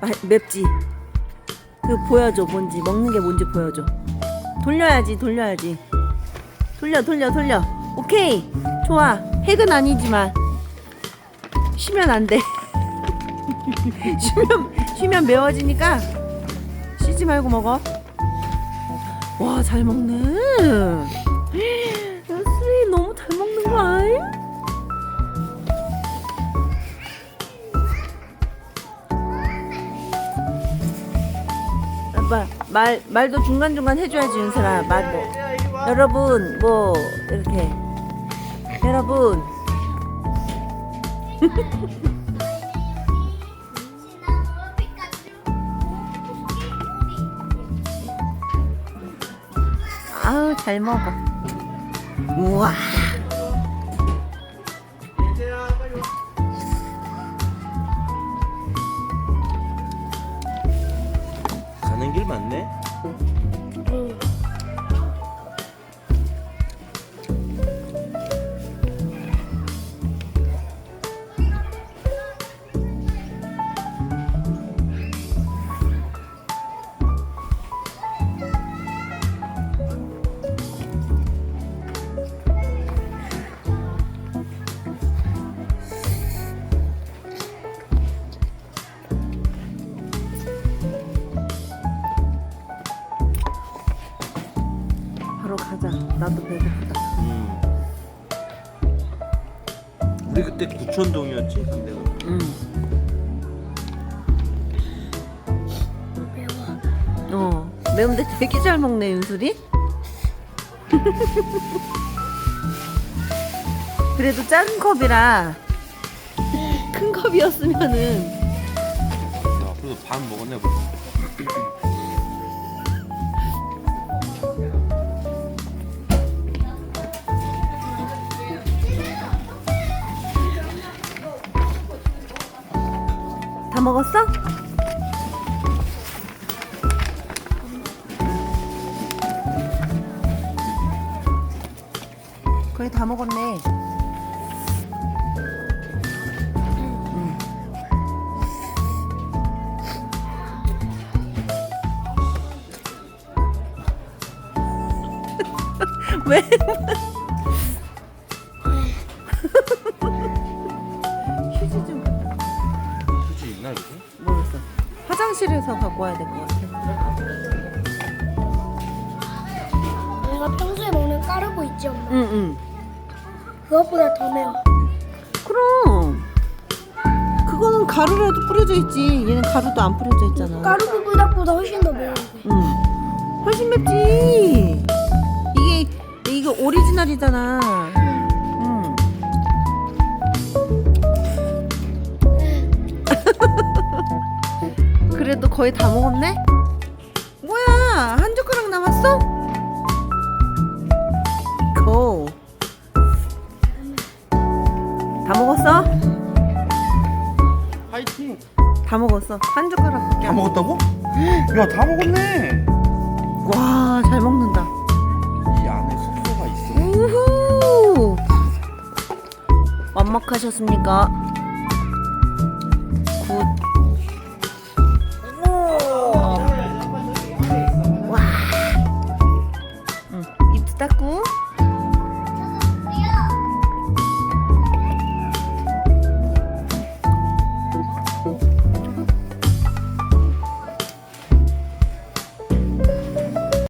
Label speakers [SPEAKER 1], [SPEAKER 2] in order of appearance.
[SPEAKER 1] 마- 맵지? 그 보여줘 뭔지 먹는 게 뭔지 보여줘. 돌려야지 돌려야지. 돌려 돌려 돌려. 오케이. 좋아. 핵은 아니지만. 쉬면 안돼. 쉬면 쉬면 매워지니까. 쉬지 말고 먹어. 와 잘 먹네 아빠 말 말도 중간 중간 해줘야지 윤슬아. 말 뭐. 여러분 뭐 이렇게. 여러분. 아우 잘 먹어. 우와
[SPEAKER 2] 길 맞네?
[SPEAKER 1] 나도 배고프다
[SPEAKER 2] 음. 우리 그때 구천동이었지? 근데가
[SPEAKER 1] 응 어, 매운데 되게 잘 먹네, 윤술이. 그래도 작은 컵이라 큰 컵이었으면은
[SPEAKER 2] 야, 그래도 반 먹었네 벌
[SPEAKER 1] 다 먹었어? 거의 다 먹었네. 응. 왜? 화장실에서 갖고 와야 될 것 같아.
[SPEAKER 3] 내가 평소에 먹는 까르보 있지 엄마?
[SPEAKER 1] 응, 응.
[SPEAKER 3] 그것보다 더 매워.
[SPEAKER 1] 그럼. 그거는 가루라도 뿌려져 있지. 얘는 가루도 안 뿌려져 있잖아.
[SPEAKER 3] 까르보 불닭보다 훨씬 더 매워.
[SPEAKER 1] 응. 훨씬 맵지. 이게 이게 오리지널이잖아. 그래도 거의 다 먹었네? 뭐야? 한 젓가락 남았어? 고. 다 먹었어?
[SPEAKER 2] 파이팅!
[SPEAKER 1] 다 먹었어. 한 젓가락밖에
[SPEAKER 2] 다
[SPEAKER 1] 안
[SPEAKER 2] 먹었다고? 야, 다 먹었네!
[SPEAKER 1] 와, 잘 먹는다.
[SPEAKER 2] 이 안에 숙소가 있어.
[SPEAKER 1] 우후! 완막하셨습니까?